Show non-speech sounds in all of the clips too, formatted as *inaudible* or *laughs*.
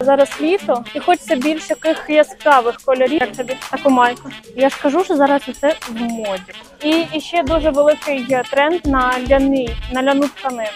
Зараз літо і хочеться більш яких яскравих кольорів. Як тобі таку майку? Я ж кажу, що зараз це в моді. І, і ще дуже великий тренд на ляний, на ляну тканину.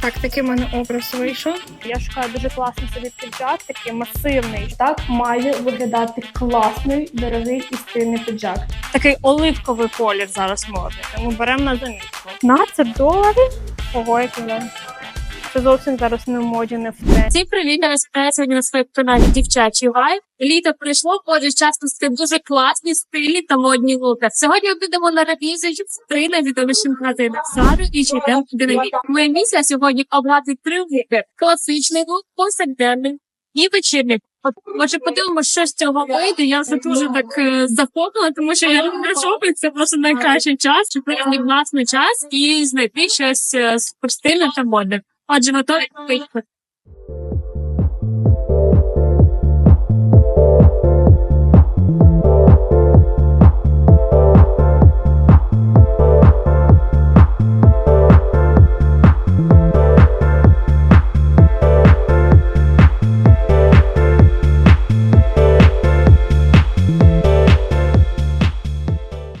Так, такий в мене образ вийшов. Я шукаю дуже класний собі піджак, такий масивний. Так має виглядати класний, дорогий і стильний піджак. Такий оливковий колір зараз модний, тому беремо на замітку. 15 доларів. Ого, який Це зовсім зараз не в моді, не в тренді. Всім привіт! Я розповідаю сьогодні на своєму каналі Дівчачий вайб. Літо прийшло, отже, час носити дуже класні стилі та модні луки. Сьогодні ми підемо на ревізію три найвідоміші магазини Сару і H&M Динамік. Моя місія сьогодні обрати три луки. Класичний лук, повсякденний і вечірник. От, Отже, подивимося, що з цього вийде. Я вже дуже так е, захоплена, тому що я люблю шопинг, це просто найкращий час, щоб провести власний час і знайти щось е, суперстильне та модне. Отже, готові поїхати.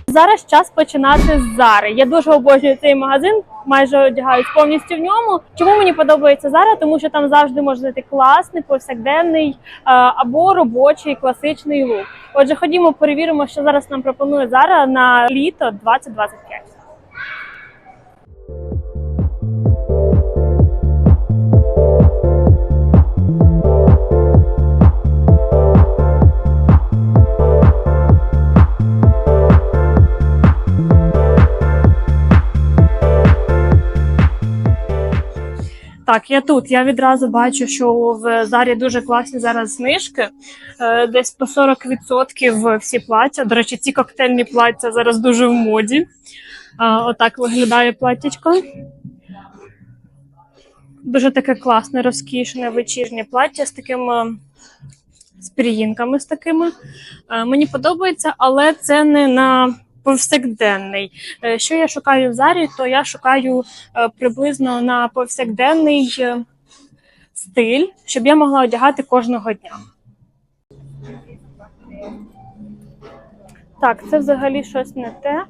Зараз час починати з Зари. Я дуже обожнюю цей магазин, майже одягаюсь повністю в ньому. Чому мені подобається Зара? Тому що там завжди можна знайти класний, повсякденний е, або робочий класичний лук. Отже, ходімо, перевіримо, що зараз нам пропонує Зара на літо 2025. Так, я тут. Я відразу бачу, що в Зарі дуже класні зараз знижки. Е, Десь по 40% всі плаття. До речі, ці коктейльні плаття зараз дуже в моді. Е, Отак виглядає платтячко. Дуже таке класне, розкішне вечірнє плаття з такими з пір'їнками з такими. Е, Мені подобається, але це не на повсякденний. Е, Що я шукаю в зарі, то я шукаю е, приблизно на повсякденний е, стиль, щоб я могла одягати кожного дня. Так, це взагалі щось не те.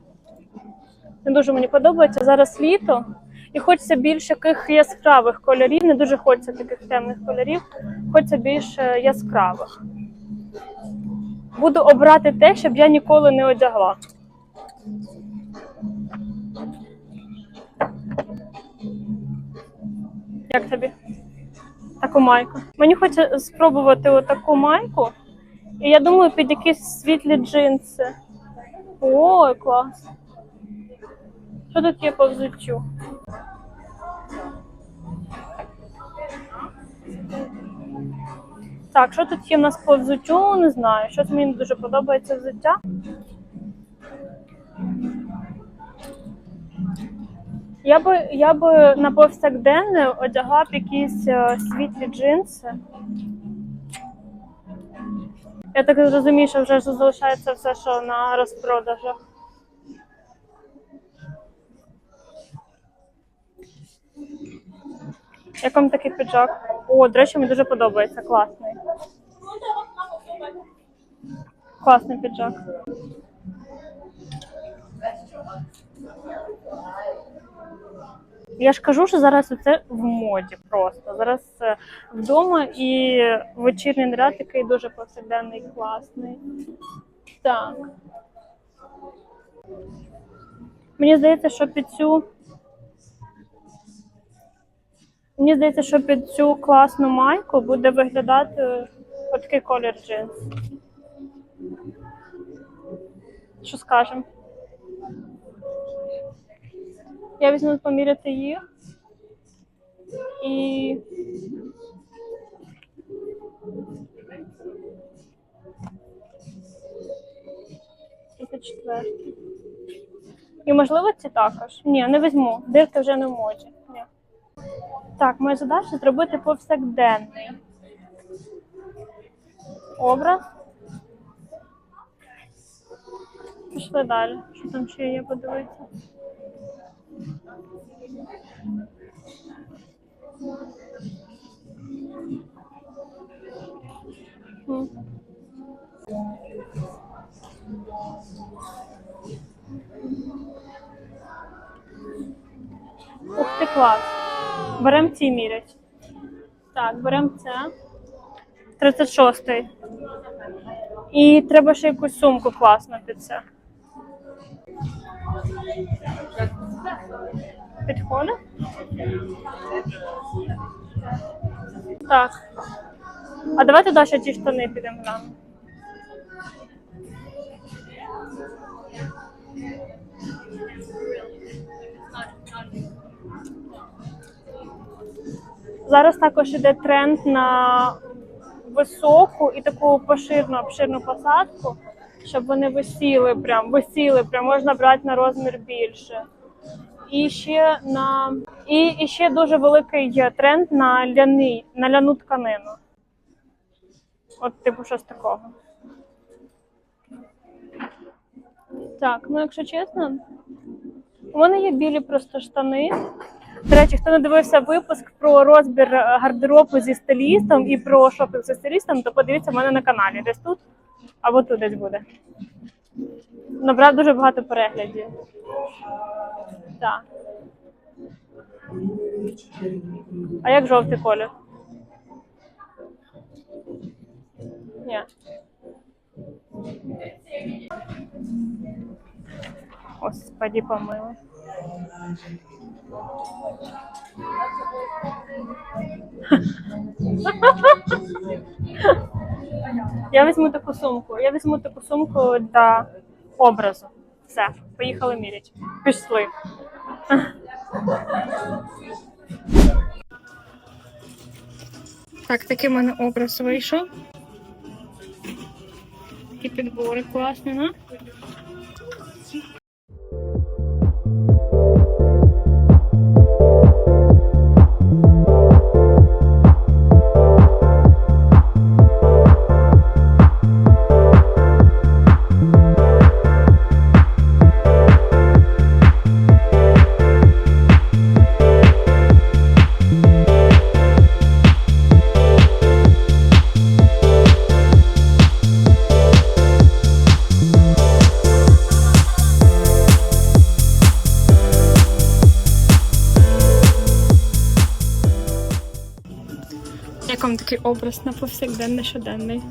Не дуже мені подобається. Зараз літо. І хочеться більш яких яскравих кольорів. Не дуже хочеться таких темних кольорів, хочеться більш яскравих. Буду обрати те, щоб я ніколи не одягла. Як тобі? Таку майку. Мені хочеться спробувати отаку майку. І я думаю, під якісь світлі джинси. Ой, клас. Що тут є по взуттю? Так, що тут є в нас по взуттю? Не знаю. Щось мені дуже подобається взуття. Я би, я би на повсякденне одягла б якісь е, світлі джинси. Я так розумію, що вже залишається все, що на розпродажах. Як вам такий піджак? О, до речі, мені дуже подобається. Класний. Класний піджак. Я ж кажу, що зараз це в моді просто. Зараз е, вдома і вечірній наряд такий дуже повсякденний, класний. Так. Мені здається, що під цю. Мені здається, що під цю класну майку буде виглядати такий колір джинс. Що скажемо? Я візьму поміряти їх. І. Це четвертий. І можливо ці також. Ні, не візьму. Дирки вже не моді. Ні. Так, моя задача зробити повсякденний образ. Пішли далі. Що там ще є подивитися? Ух ти клас. Беремо ці мірять. Так, беремо це. 36-й. І треба ще якусь сумку класну під це. Підходить? Так. А давайте далі ті штани підемо глянемо. Зараз також іде тренд на високу і таку поширну обширну посадку, щоб вони висіли прям, висіли, прям можна брати на розмір більше. І ще на і, і ще дуже великий тренд на ляни, на ляну тканину. От, типу, щось такого. Так, ну якщо чесно, у мене є білі просто штани. До речі, хто не дивився випуск про розбір е, гардеробу зі стилістом і про шопінг зі стилістом, то подивіться в мене на каналі. Десь тут або тут десь буде. Набрав дуже багато переглядів. Так. А як жовтий колір? Ні. Господи, помилуй. Я візьму таку сумку. Я візьму таку сумку для образу. Все, поїхали мірять. Пішли. Так, такий в мене образ вийшов. Такі підбори класні, ну. Вам такий образ на повсякденний щоденний?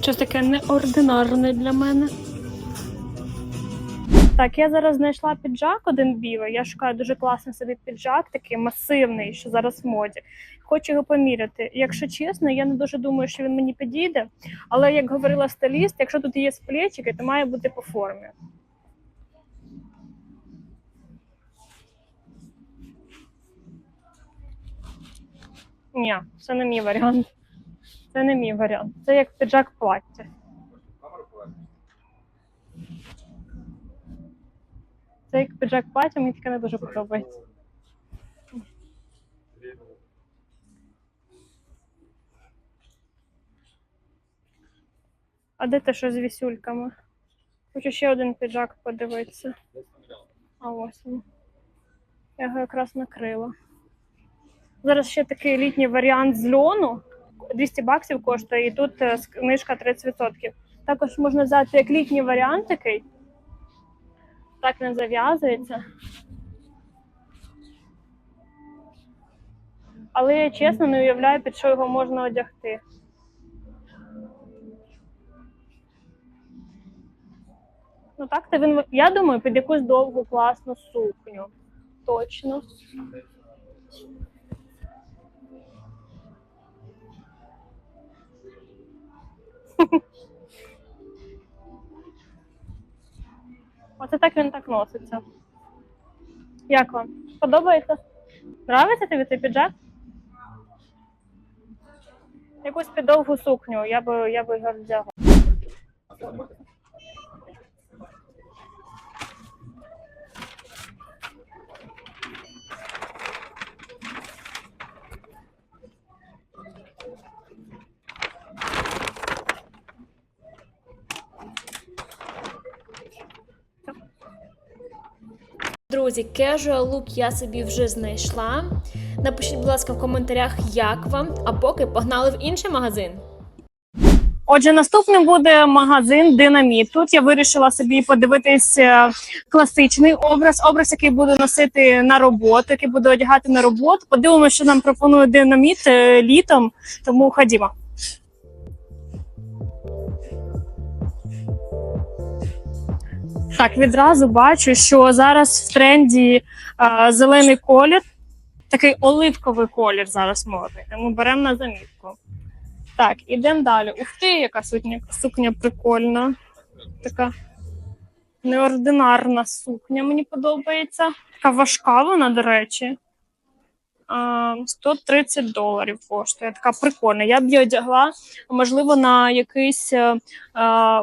Щось таке неординарне для мене. Так, я зараз знайшла піджак один білий. Я шукаю дуже класний собі піджак, такий масивний, що зараз в моді. Хочу його поміряти. Якщо чесно, я не дуже думаю, що він мені підійде. Але як говорила стиліст, якщо тут є сплечики, то має бути по формі. Ні, це не мій варіант. Це не мій варіант. Це як піджак плаття. Це як піджак плаття, мені таке не дуже подобається. А де те, що з вісюльками? Хочу ще один піджак подивитися. А ось він. Я його якраз накрила. Зараз ще такий літній варіант з льону. 200 баксів коштує, і тут е, знижка 30%. Також можна взяти як літній варіант такий. Так він зав'язується. Але я чесно не уявляю, під що його можна одягти. Ну так, то він, я думаю, під якусь довгу класну сукню. Точно. *laughs* Оце так він так носиться. Як вам? Подобається? Нравиться тобі цей піджак? Якусь піддовгу сукню, я би, я би його взяла. Друзі, casual look я собі вже знайшла. Напишіть, будь ласка, в коментарях, як вам, а поки погнали в інший магазин. Отже, наступним буде магазин Динаміт. Тут я вирішила собі подивитись е, класичний образ, образ, який буду носити на роботу, який буду одягати на роботу. Подивимося, що нам пропонує динаміт е, літом. Тому ходімо. Так, відразу бачу, що зараз в тренді а, зелений колір, такий оливковий колір зараз модний. Тому беремо на замітку. Так, ідемо далі. Ух ти, яка сукня, сукня прикольна. Така неординарна сукня, мені подобається. Така важка вона, до речі. А, 130 доларів коштує. Така прикольна. Я б її одягла, можливо, на якийсь, е, е,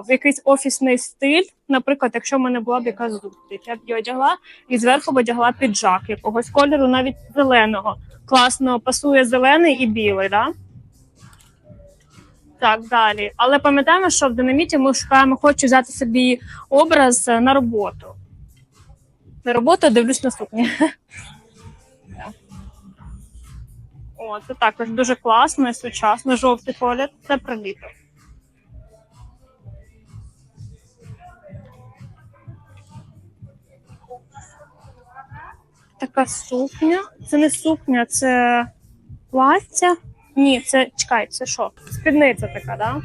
якийсь офісний стиль. Наприклад, якщо в мене була б якась зустріч, я б її одягла і зверху б одягла піджак якогось кольору, навіть зеленого. Класно пасує зелений і білий, да? Так, далі. Але пам'ятаємо, що в динаміті ми шукаємо, хочу взяти собі образ на роботу. На роботу дивлюсь на сукні. О, це також дуже класно і сучасно. Жовтий колір. Це про літо. Така сукня. Це не сукня, це плаття. Ні, це чекай, це що? Спідниця така, да?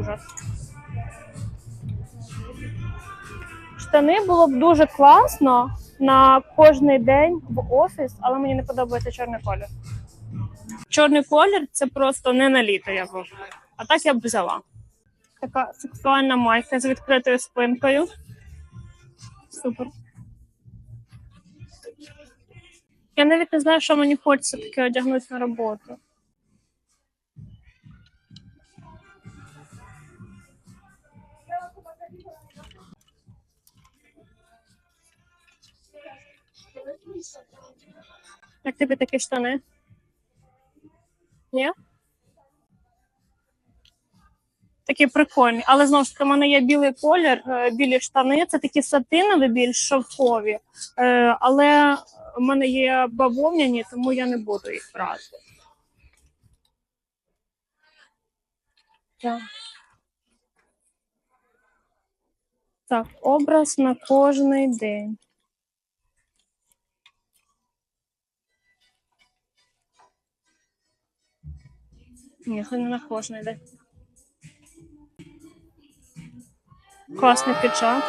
Ужас. Штани було б дуже класно на кожний день в офіс, але мені не подобається чорний колір. Чорний колір це просто не на літо, я вважаю. А так я б взяла. Така сексуальна майка з відкритою спинкою. Супер. Я навіть не знаю, що мені хочеться таке одягнути на роботу. Як тобі такі штани? Ні? Такі прикольні. Але знову ж таки, в мене є білий колір, е, білі штани. Це такі сатинові, більш шовкові. Е, Але в мене є бавовняні, тому я не буду їх брати. Так. Так, образ на кожний день. Ні, це не на кожний йде. Класний піджак.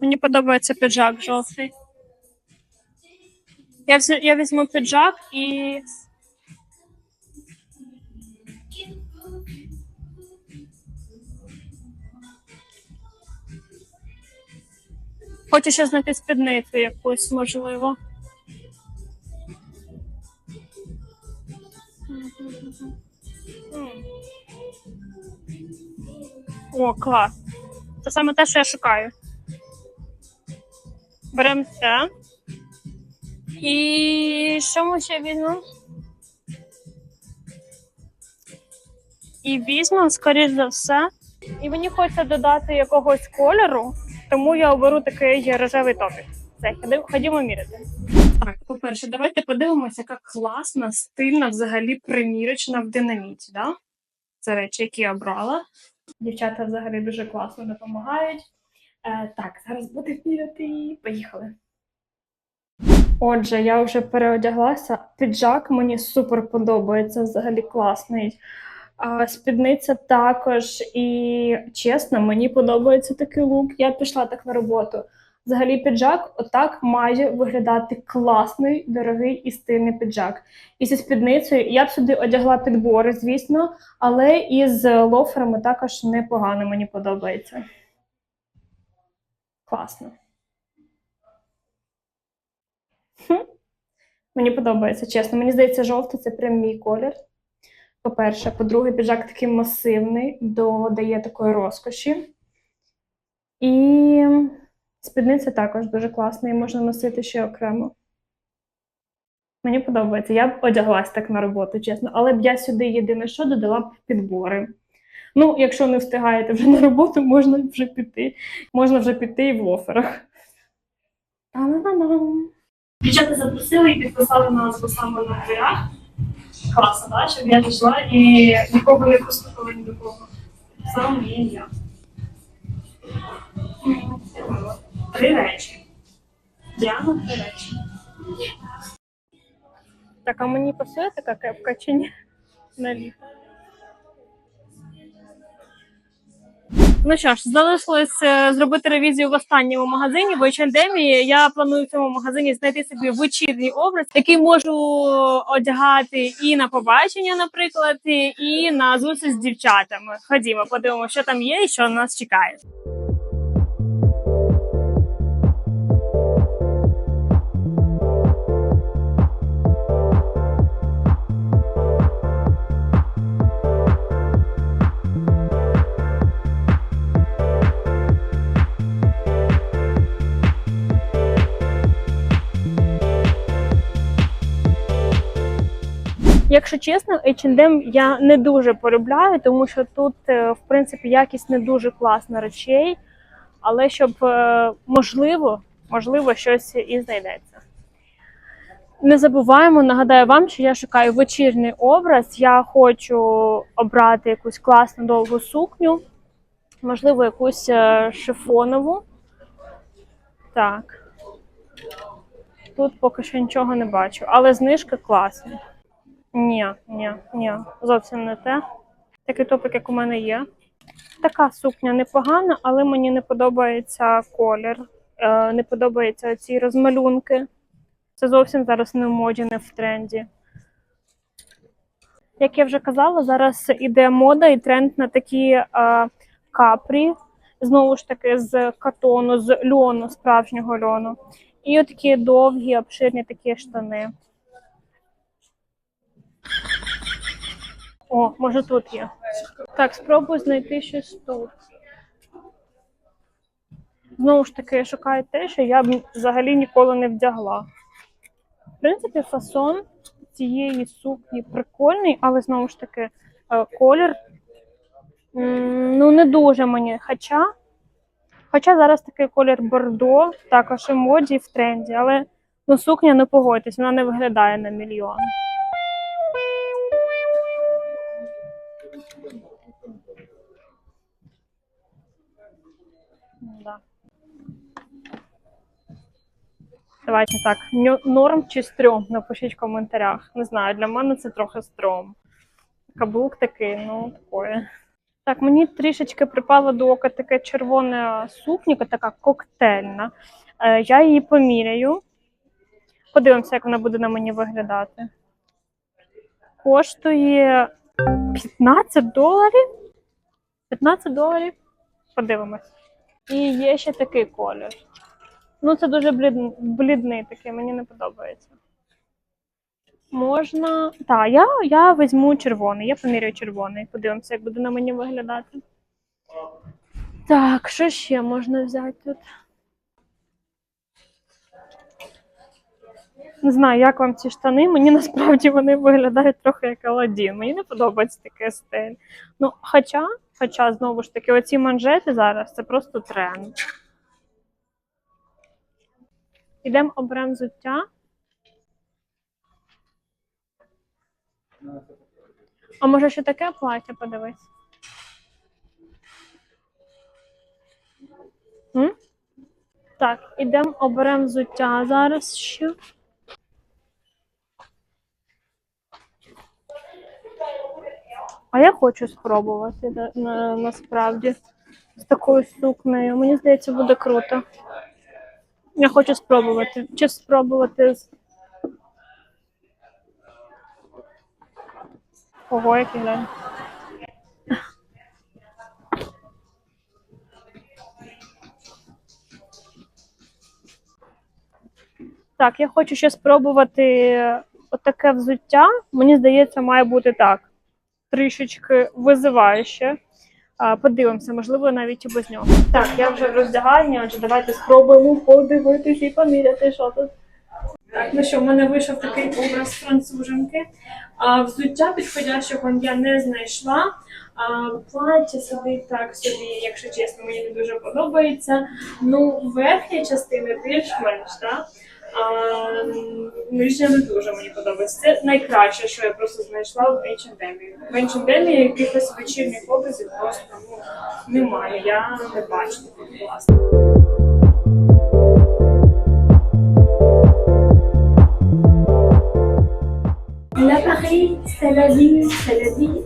Мені подобається піджак жовтий. Я візьму піджак і. Хочу ще знайти спідницю якусь, можливо. О, клас. Це саме те, що я шукаю. Беремо це. І що ми ще візьмемо? І візьмемо, скоріш за все. І мені хочеться додати якогось кольору, тому я оберу такий рожевий топік. Ходи- ходімо міряти. Так, по-перше, давайте подивимося, яка класна, стильна взагалі примірочна в динаміті. Да? Це речі, які я брала. Дівчата взагалі дуже класно допомагають. Е, так, зараз буде міряти. Поїхали. Отже, я вже переодяглася. Піджак мені супер подобається, взагалі класний. Спідниця також. І чесно, мені подобається такий лук. Я пішла так на роботу. Взагалі, піджак отак має виглядати класний, дорогий і стильний піджак. І зі спідницею я б сюди одягла підбори, звісно, але із лоферами також непогано мені подобається. Класно. Хм. Мені подобається, чесно. Мені здається, жовтий це прям мій колір. По-перше, по-друге, піджак такий масивний, додає такої розкоші. І спідниця також дуже класна, і можна носити ще окремо. Мені подобається. Я б одяглась так на роботу, чесно. Але б я сюди єдине що додала б підбори. Ну, якщо не встигаєте вже на роботу, можна вже піти. Можна вже піти і в лоферах. Та-на-на-на. Дівчата запросили і підписали назву саме на дверях. Класно, да? Щоб я пішла і нікого не поступила ні до кого. Саме мені я. Три речі. Діана, три речі. Так, а мені пасує така кепка чи ні? На літо. Ну що ж, залишилось е, зробити ревізію в останньому магазині в H&M. Я планую в цьому магазині знайти собі вечірній образ, який можу одягати і на побачення, наприклад, і- на зустріч з дівчатами. Ходімо, подивимося, що там є і що нас чекає. Якщо чесно, H&M я не дуже полюбляю, тому що тут, е, в принципі, якість не дуже класна речей, але щоб е, можливо, можливо, щось і знайдеться. Не забуваємо, нагадаю вам, що я шукаю вечірній образ. Я хочу обрати якусь класну довгу сукню, можливо, якусь е, шифонову. Так. Тут поки що нічого не бачу, але знижки класні. Ні, ні, ні, зовсім не те. Такий топик, як у мене є. Така сукня непогана, але мені не подобається колір, е, не подобаються ці розмалюнки. Це зовсім зараз не в моді, не в тренді. Як я вже казала, зараз іде мода і тренд на такі е, капрі, знову ж таки, з катону, з льону, справжнього льону. І отакі довгі, обширні такі штани. О, може тут є. Так, спробую знайти щось тут. Знову ж таки, я шукаю те, що я б взагалі ніколи не вдягла. В принципі, фасон цієї сукні прикольний, але знову ж таки, е, колір ну не дуже мені. Хоча, хоча зараз такий колір бордо, також і моді, в тренді, але ну, сукня, не погодьтесь, вона не виглядає на мільйон. Да. Давайте так. Норм чи стрьом? Напишіть в коментарях. Не знаю, для мене це трохи стрьом. Каблук такий, ну такое. Так, мені трішечки припала до ока така червона сукніка, така коктейльна. Е, я її поміряю. Подивимося, як вона буде на мені виглядати. Коштує 15 доларів. 15 доларів. Подивимось. І є ще такий колір. Ну, це дуже блід... блідний такий, мені не подобається. Можна. Так, я, я візьму червоний, я поміряю червоний. Подивимося, як буде на мені виглядати. Так, що ще можна взяти тут? Не знаю, як вам ці штани. Мені насправді вони виглядають трохи як Аладдін. Мені не подобається таке стиль. Ну, хоча, хоча, знову ж таки, оці манжети зараз це просто тренд. Ідемо оберемо взуття. А може ще таке плаття подивись? М? Так, ідемо оберемо взуття зараз ще. А я хочу спробувати на, на, насправді з такою сукнею. Мені здається, буде круто. Я хочу спробувати. Чи спробувати з. Ого, який глянь. Так, я хочу ще спробувати отаке взуття. Мені здається, має бути так. Трішечки визивающе. Подивимося, можливо, навіть і без нього. Так, я вже в роздяганні, отже, давайте спробуємо подивитися і поміряти, що тут. Так, ну що, в мене вийшов такий образ француженки. А взуття підходящого я не знайшла. А, плаття сидить так собі, якщо чесно, мені не дуже подобається. Ну, верхня частина більш-менш, так? М, не дуже мені подобається. Це найкраще, що я просто знайшла в H&M. В H&M якихось вечірніх образів просто ну, немає. Я не бачу класних. La Paris, c'est la vie, c'est la vie.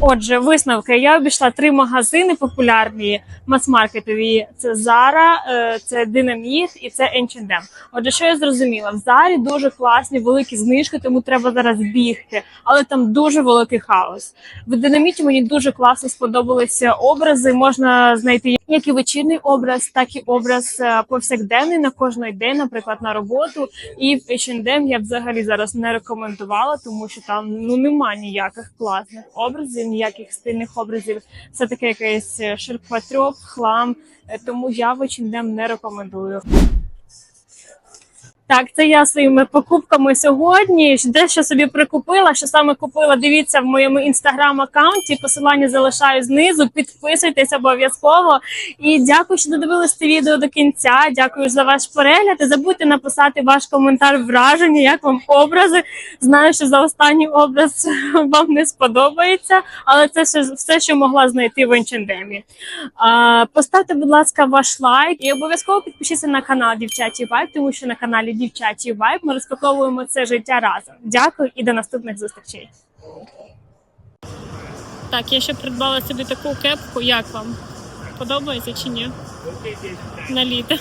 Отже, висновки. Я обійшла три магазини популярні мас-маркетові. Це Zara, е, це Dynamite і це H&M. Отже, що я зрозуміла? В Зарі дуже класні великі знижки, тому треба зараз бігти. Але там дуже великий хаос. В Dynamite мені дуже класно сподобалися образи. Можна знайти як і вечірній образ, так і образ е, повсякденний на кожний день, наприклад, на роботу. І в H&M я взагалі зараз не рекомендувала, тому що там ну нема ніяких класних образів, ніяких стильних образів. Це таке якийсь е, ширпотреб, хлам. Е, Тому я в H&M не рекомендую. Так, це я своїми покупками сьогодні. Дещо собі прикупила. Що саме купила? Дивіться в моєму інстаграм-аккаунті. Посилання залишаю знизу. Підписуйтесь обов'язково. І дякую, що додивились це відео до кінця. Дякую за ваш перегляд. І забудьте написати ваш коментар враження, як вам образи. Знаю, що за останній образ *laughs* вам не сподобається, але це все, що могла знайти в. А, Поставте, будь ласка, ваш лайк і обов'язково підпишіться на канал Дівчачий Вайб, тому що на каналі Дівчачий Вайб ми розпаковуємо це життя разом. Дякую і до наступних зустрічей. Так, я ще придбала собі таку кепку. Як вам? Подобається чи ні? На літо.